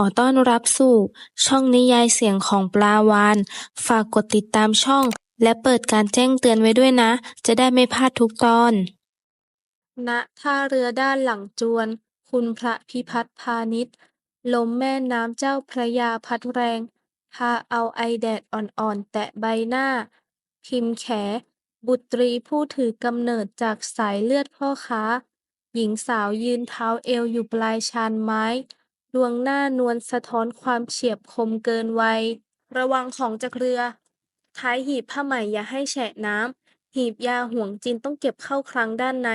อต้อนรับสู่ ช่องนิยายเสียงของปลาวาฬฝากกดติดตามช่อง และเปิดการแจ้งเตือนไว้ด้วยนะ จะได้ไม่พลาดทุกตอน ณ ท่าเรือด้านหลังจวน คุณพระพิพัฒน์พานิชย์ลมแม่น้ำเจ้าพระยาพัดแรง พาเอาไอแดดอ่อนๆ แตะใบหน้า พิมพ์แข บุตรีผู้ถือกำเนิดจากสายเลือดพ่อค้า หญิงสาวยืนเท้าเอวอยู่ปลายชานไม้ ดวงหน้านวลสะท้อนความเฉียบคมเกินวัย ระวังของจากเรือ ท้ายหีบผ้าไหม่อย่าให้แฉะน้ำ หีบยาห่วงจินต้องเก็บเข้าคลังด้านใน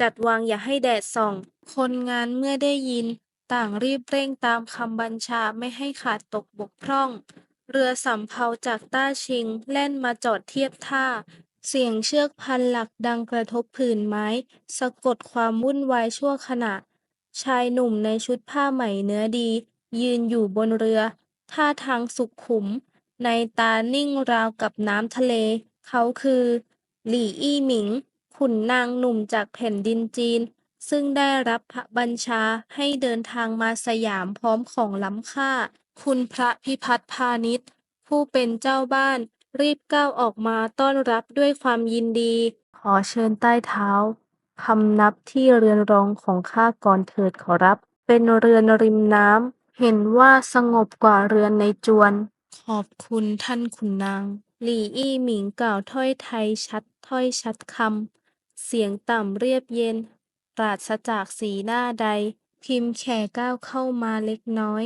จัดวางอย่าให้แดดส่อง คนงานเมื่อได้ยิน ต่างรีบเร่งตามคำบัญชาไม่ให้ขาดตกบกพร่อง เรือสำเภาจากต้าชิง แล่นมาจอดเทียบท่า เสียงเชือกพันหลักดังกระทบผืนไม้ สะกดความวุ่นวายชั่วขณะ ชายหนุ่มในชุดผ้าไหมเนื้อดี ยืนอยู่บนเรือ ท่าทางสุขุม ในตานิ่งราวกับน้ำทะเล เขาคือ หลี่อี้หมิง ขุนนางหนุ่มจากแผ่นดินจีน ซึ่งได้รับพระบัญชาให้เดินทางมาสยามพร้อมของล้ำค่า คุณพระพิพัฒน์พานิชผู้เป็นเจ้าบ้าน รีบก้าวออกมาต้อนรับด้วยความยินดี ขอเชิญใต้เท้า พำนับที่เรือนรองของข้าก่อนเถิดขอรับ เป็นเรือนริมน้ำ เห็นว่าสงบกว่าเรือนในจวน ขอบคุณท่านขุนนาง หลี่อี้หมิงกล่าวถ้อยไทยชัดถ้อยชัดคำ เสียงต่ำเรียบเย็น ปราศจากสีหน้าใด พิมพ์แข่ก้าวเข้ามาเล็กน้อย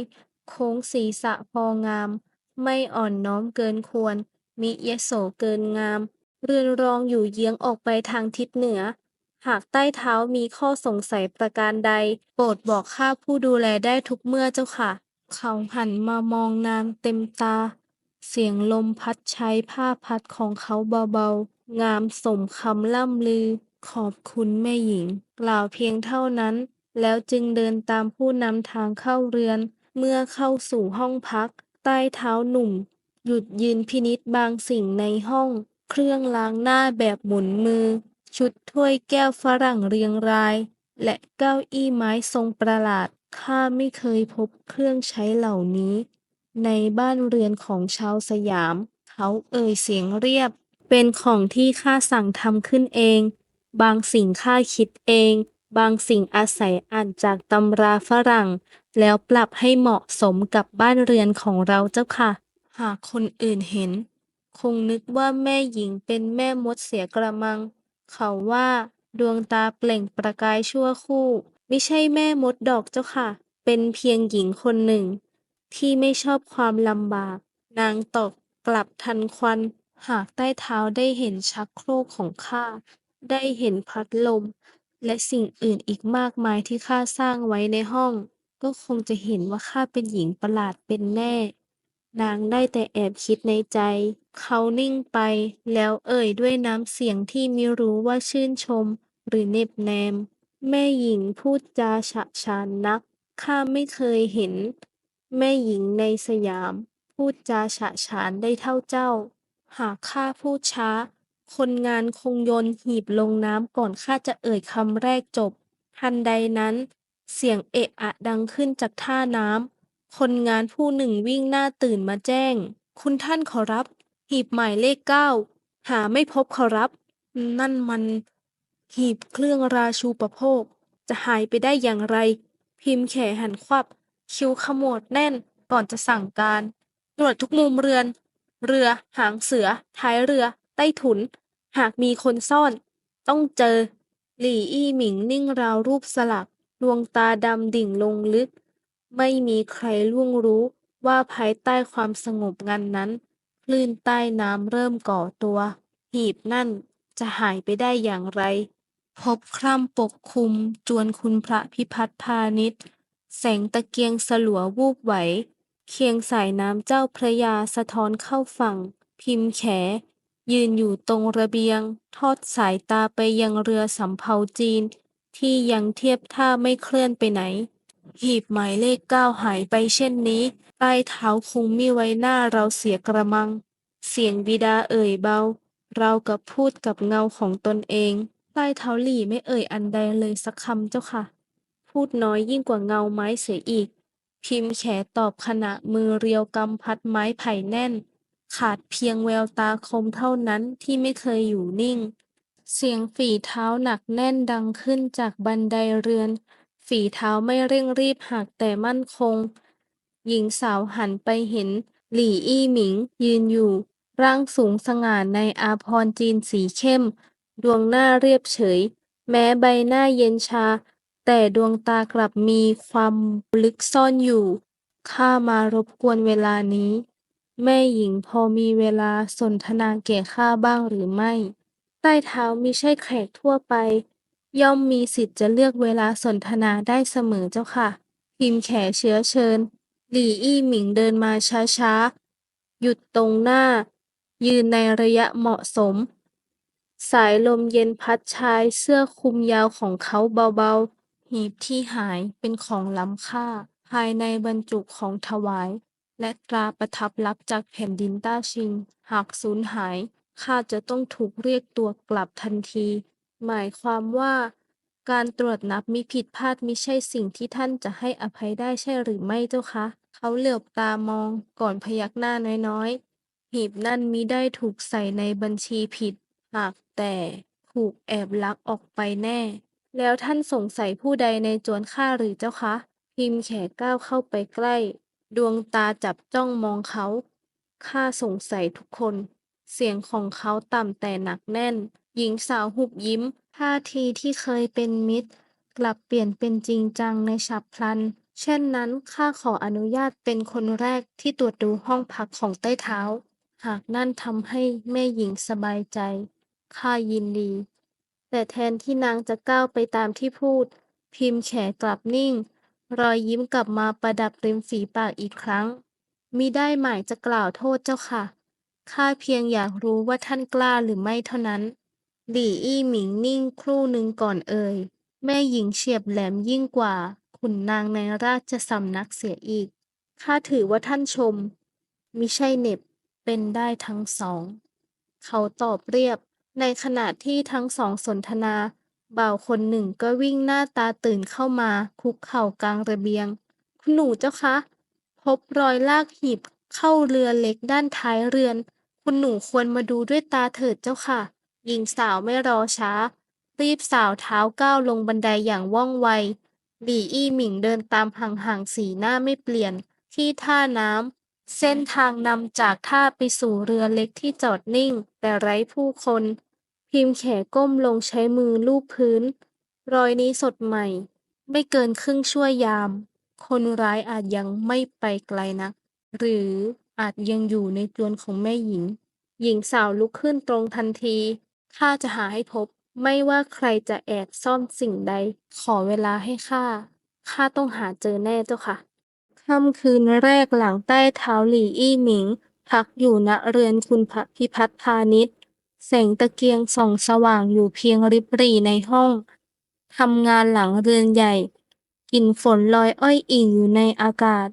โค้งศีรษะพองาม ไม่อ่อนน้อมเกินควร มิยโสเกินงาม เรือนรองอยู่เยื้องออกไปทางทิศเหนือ หากใต้เท้ามีข้อสงสัยประการใด โปรดบอกข้าผู้ดูแลได้ทุกเมื่อเจ้าค่ะ เขาหันมามองนางเต็มตา เสียงลมพัดใช้ผ้าพัดของเขาเบาๆ งามสมคำล่ำลือ ขอบคุณแม่หญิง กล่าวเพียงเท่านั้น แล้วจึงเดินตามผู้นำทางเข้าเรือน เมื่อเข้าสู่ห้องพัก ใต้เท้าหนุ่ม หยุดยืนพินิจบางสิ่งในห้อง เครื่องล้างหน้าแบบหมุนมือ ชุดถ้วยแก้วฝรั่งเรียงราย และเก้าอี้ไม้ทรงประหลาด ข้าไม่เคยพบเครื่องใช้เหล่านี้ ในบ้านเรือนของชาวสยาม เขาเอ่ยเสียงเรียบ เป็นของที่ข้าสั่งทำขึ้นเอง บางสิ่งข้าคิดเอง บางสิ่งอาศัยอ่านจากตำราฝรั่ง แล้วปรับให้เหมาะสมกับบ้านเรือนของเราเจ้าค่ะ หากคนอื่นเห็น คงนึกว่าแม่หญิงเป็นแม่มดเสียกระมัง เขาว่าดวงตาเปล่งประกายชั่วคู่ไม่ใช่แม่มดดอกเจ้าค่ะ เป็นเพียงหญิงคนหนึ่ง ที่ไม่ชอบความลำบาก นางตอบกลับทันควัน หากใต้เท้าได้เห็นชักโครกของข้า ได้เห็นพัดลม และสิ่งอื่นอีกมากมายที่ข้าสร้างไว้ในห้อง ก็คงจะเห็นว่าข้าเป็นหญิงประหลาดเป็นแน่ นางได้แต่แอบคิดในใจ เขานิ่งไปแล้วเอ่ยด้วยน้ำเสียงที่มิรู้ว่าชื่นชม หรือเน็บแนม แม่หญิงพูดจาฉะฉานนัก ข้าไม่เคยเห็น แม่หญิงในสยาม พูดจาฉะฉานได้เท่าเจ้า หากข้าพูดช้า คนงานคงโยนหีบลงน้ำก่อนข้าจะเอ่ยคำแรกจบ ทันใดนั้น เสียงเอะอะดังขึ้นจากท่าน้ำคนงานผู้หนึ่งวิ่งหน้าตื่นมาแจ้ง คุณท่านขอรับ หีบหมายเลขเก้าหาไม่พบขอรับ นั่นมัน หีบเครื่องราชูปโภค จะหายไปได้อย่างไร พิมพ์แขหันควับ คิ้วขมวดแน่นก่อนจะสั่งการตรวจทุกมุมเรือน เรือหางเสือ ท้ายเรือ ใต้ถุน หากมีคนซ่อน ต้องเจอ หลี่อี้หมิงนิ่งราวรูปสลัก ดวงตาดำดิ่งลงลึก ไม่มีใครล่วงรู้ว่าภายใต้ความสงบงันนั้น ลื่นใต้น้ำเริ่มก่อตัว หีบนั่นจะหายไปได้อย่างไร พบคร่ำปกคลุม จวนคุณพระพิพัฒน์พานิชย์แสงตะเกียงสลัววูบไหว เคียงสายน้ำเจ้าพระยาสะท้อนเข้าฝั่ง พิมพ์แข ยืนอยู่ตรงระเบียง ทอดสายตาไปยังเรือสำเภาจีน ที่ยังเทียบท่าไม่เคลื่อนไปไหน หีบหมายเลขเก้าหายไปเช่นนี้ ใต้เท้าคงมิไว้หน้าเราเสียกระมัง เสียงบิดาเอ่ยเบา เรากับพูดกับเงาของตนเอง ใต้เท้าหลี่ไม่เอ่ยอันใดเลยสักคำเจ้าค่ะ พูดน้อยยิ่งกว่าเงาไม้เสียอีก พิมพ์แขตอบขณะมือเรียวกำพัดไม้ไผ่แน่น ขาดเพียงแววตาคมเท่านั้นที่ไม่เคยอยู่นิ่ง เสียงฝีเท้าหนักแน่นดังขึ้นจากบันไดเรือน ฝีเท้าไม่เร่งรีบหากแต่มั่นคง หญิงสาวหันไปเห็นหลี่อี้หมิงยืนอยู่ ร่างสูงสง่าในอาภรจีนสีเข้ม ดวงหน้าเรียบเฉย แม้ใบหน้าเย็นชา แต่ดวงตากลับมีความลึกซ่อนอยู่ ข้ามารบกวนเวลานี้ แม่หญิงพอมีเวลาสนทนาแก่ข้าบ้างหรือไม่ ใต้เท้ามิใช่แขกทั่วไป ย่อมมีสิทธิ์จะเลือกเวลาสนทนาได้เสมอเจ้าค่ะ พิมแขเชื้อเชิญ หลี่อี้หมิงเดินมาช้าๆ หยุดตรงหน้า ยืนในระยะเหมาะสม สายลมเย็นพัดชายเสื้อคลุมยาวของเขาเบาๆ หีบที่หายเป็นของล้ำค่า ภายในบรรจุของถวาย และตราประทับลับจากแผ่นดินต้าชิง หากสูญหายข้าจะต้องถูกเรียกตัวกลับทันที หมายความว่า การตรวจนับมิผิดพลาดมิใช่สิ่งที่ท่านจะให้อภัยได้ใช่หรือไม่เจ้าคะ เขาเหลือบตามองก่อนพยักหน้าน้อยๆ หีบนั่นมิได้ถูกใส่ในบัญชีผิด หากแต่ถูกแอบลักออกไปแน่ แล้วท่านสงสัยผู้ใดในจวนข้าหรือเจ้าคะ พิมพ์แขกก้าวเข้าไปใกล้ ดวงตาจับจ้องมองเขา ข้าสงสัยทุกคน เสียงของเขาต่ำแต่หนักแน่น หญิงสาวหุบยิ้ม ท่าทีที่เคยเป็นมิตร กลับเปลี่ยนเป็นจริงจังในฉับพลัน เช่นนั้นข้าขออนุญาตเป็นคนแรกที่ตรวจดูห้องพักของใต้เท้า หากนั่นทำให้แม่หญิงสบายใจข้ายินดี แต่แทนที่นางจะก้าวไปตามที่พูด พิมพ์แขกลับนิ่ง รอยยิ้มกลับมาประดับริมฝีปากอีกครั้งมิได้หมายจะกล่าวโทษเจ้าค่ะข้าเพียงอยากรู้ว่าท่านกล้าหรือไม่เท่านั้น หลี่อี้หมิงนิ่งครู่หนึ่งก่อนเอ่ย แม่หญิงเฉียบแหลมยิ่งกว่า ขุนนางในราชสำนักเสียอีก ข้าถือว่าท่านชม มิใช่เน็บ เป็นได้ทั้งสอง เขาตอบเรียบ ในขณะที่ทั้งสองสนทนา บ่าวคนหนึ่งก็วิ่งหน้าตาตื่นเข้ามา คุกเข่ากลางระเบียง คุณหนูเจ้าคะ พบรอยลากหีบเข้าเรือเล็กด้านท้ายเรือน คุณหนูควรมาดูด้วยตาเถิดเจ้าค่ะ หญิงสาวไม่รอช้า รีบสาวเท้าก้าวลงบันไดอย่างว่องไว หลี่อี้หมิงเดินตามห่างๆสีหน้าไม่เปลี่ยน ที่ท่าน้ำเส้นทางนำจากท่าไปสู่เรือเล็กที่จอดนิ่ง แต่ไร้ผู้คน พิมพ์แขก้มลงใช้มือลูบพื้น รอยนี้สดใหม่ ไม่เกินครึ่งชั่วยาม คนร้ายอาจยังไม่ไปไกลนัก หรืออาจยังอยู่ในจวนของแม่หญิง หญิงสาวลุกขึ้นตรงทันที ข้าจะหาให้พบ ไม่ว่าใครจะแอบซ่อนสิ่งใด ขอเวลาให้ข้า ข้าต้องหาเจอแน่เจ้าค่ะ ค่ำคืนแรกหลังใต้เท้าหลี่อี้หมิง พักอยู่ณเรือนคุณพระพิพัฒน์พาณิชย์แสงตะเกียงส่องสว่างอยู่เพียงริบหรี่ในห้องทำงานหลังเรือนใหญ่กลิ่นฝนลอยอ้อยอิงอยู่ในอากาศ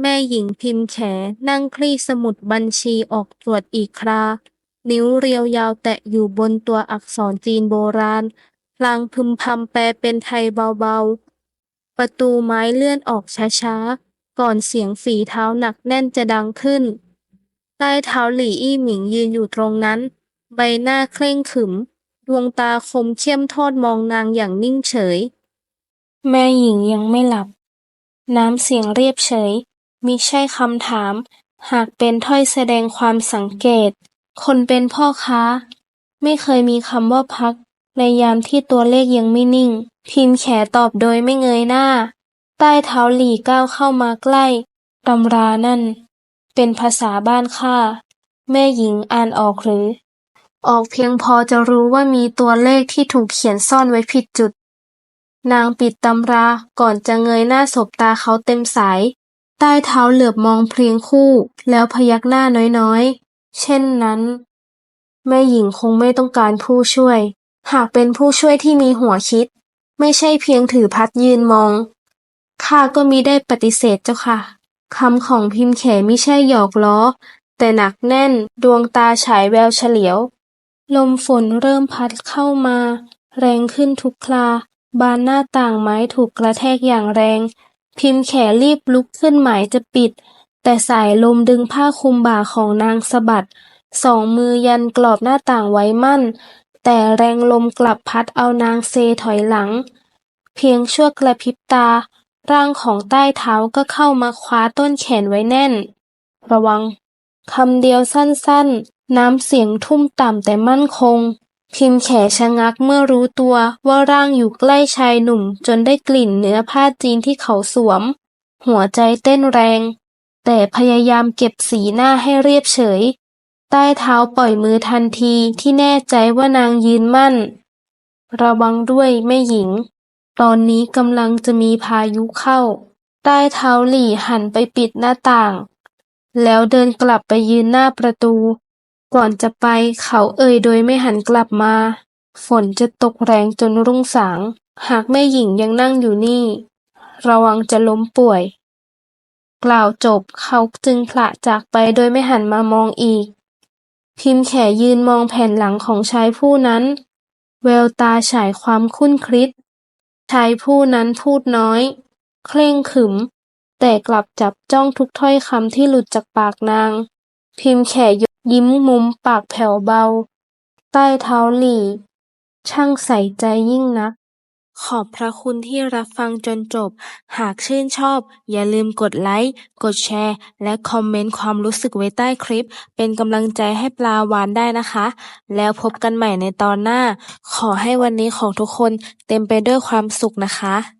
แม่หญิงพิมพ์แขนั่งคลี่สมุดบัญชีออกตรวจอีกครา นิ้วเรียวยาวแตะอยู่บนตัวอักษรจีนโบราณพลางพึมพำแปลเป็นไทยเบาๆ ประตูไม้เลื่อนออกช้าๆ ก่อนเสียงฝีเท้าหนักแน่นจะดังขึ้น ใต้เท้าหลี่อี้หมิงยืนอยู่ตรงนั้น ใบหน้าเคร่งขรึม ดวงตาคมเข้มทอดมองนางอย่างนิ่งเฉย แม่หญิงยังไม่หลับ น้ำเสียงเรียบเฉยมิใช่คำถาม หากเป็นถ้อยแสดงความสังเกต คนเป็นพ่อค้า ไม่เคยมีคำว่าพัก ในยามที่ตัวเลขยังไม่นิ่ง พิมพ์แขตอบโดยไม่เงยหน้า ใต้เท้าหลีก้าวเข้ามาใกล้ตำรานั่น เป็นภาษาบ้านข้าแม่หญิงอ่านออกหรือ ออกเพียงพอจะรู้ว่ามีตัวเลขที่ถูกเขียนซ่อนไว้ผิดจุด นางปิดตำราก่อนจะเงยหน้าสบตาเขาเต็มสาย ใต้เท้าเหลือบมองเพลียงคู่ แล้วพยักหน้าน้อยๆ เช่นนั้น แม่หญิงคงไม่ต้องการผู้ช่วย หากเป็นผู้ช่วยที่มีหัวคิด ไม่ใช่เพียงถือพัดยืนมอง ข้าก็มิได้ปฏิเสธเจ้าค่ะคำของพิมพ์แขมิใช่หยอกล้อ แต่หนักแน่นดวงตาฉายแววเฉลียว ลมฝนเริ่มพัดเข้ามา แรงขึ้นทุกครา บานหน้าต่างไม้ถูกกระแทกอย่างแรง พิมพ์แขรีบลุกขึ้นหมายจะปิด แต่สายลมดึงผ้าคลุมบ่าของนางสะบัด สองมือยันกรอบหน้าต่างไว้มั่น แต่แรงลมกลับพัดเอานางเซถอยหลัง เพียงชั่วกระพริบตา ร่างของใต้เท้าก็เข้ามาคว้าต้นแขนไว้แน่น ระวังคำเดียวสั้นๆ น้ำเสียงทุ่มต่ำแต่มั่นคง พิมพ์แขชะงักเมื่อรู้ตัวว่าร่างอยู่ใกล้ชายหนุ่มจนได้กลิ่นเนื้อผ้าจีนที่เขาสวม หัวใจเต้นแรง แต่พยายามเก็บสีหน้าให้เรียบเฉย ใต้เท้าปล่อยมือทันทีที่แน่ใจว่านางยืนมั่น ระวังด้วยแม่หญิง ตอนนี้กำลังจะมีพายุเข้า ใต้เท้าหลี่หันไปปิดหน้าต่าง แล้วเดินกลับไปยืนหน้าประตู ก่อนจะไปเขาเอ่ยโดยไม่หันกลับมา ฝนจะตกแรงจนรุ่งสาง หากแม่หญิงยังนั่งอยู่นี่ ระวังจะล้มป่วย กล่าวจบ เขาจึงผละจากไปโดยไม่หันมามองอีก พิมพ์แขยืนมองแผ่นหลังของชายผู้นั้น แววตาฉายความคุ้นคิด ชายผู้นั้นพูดน้อย เคร่งขึม แต่กลับจับจ้องทุกถ้อยคำที่หลุดจากปากนาง พิมพ์แขยิ้มมุมปากแผ่วเบา ใต้เท้าหลี่ช่างใส่ใจยิ่งนัก ขอบพระคุณที่รับฟังจนจบ หากชื่นชอบ อย่าลืมกดไลค์ กดแชร์ และคอมเมนต์ความรู้สึกไว้ใต้คลิป เป็นกำลังใจให้ปลาวานได้นะคะ แล้วพบกันใหม่ในตอนหน้า ขอให้วันนี้ของทุกคนเต็มไปด้วยความสุขนะคะ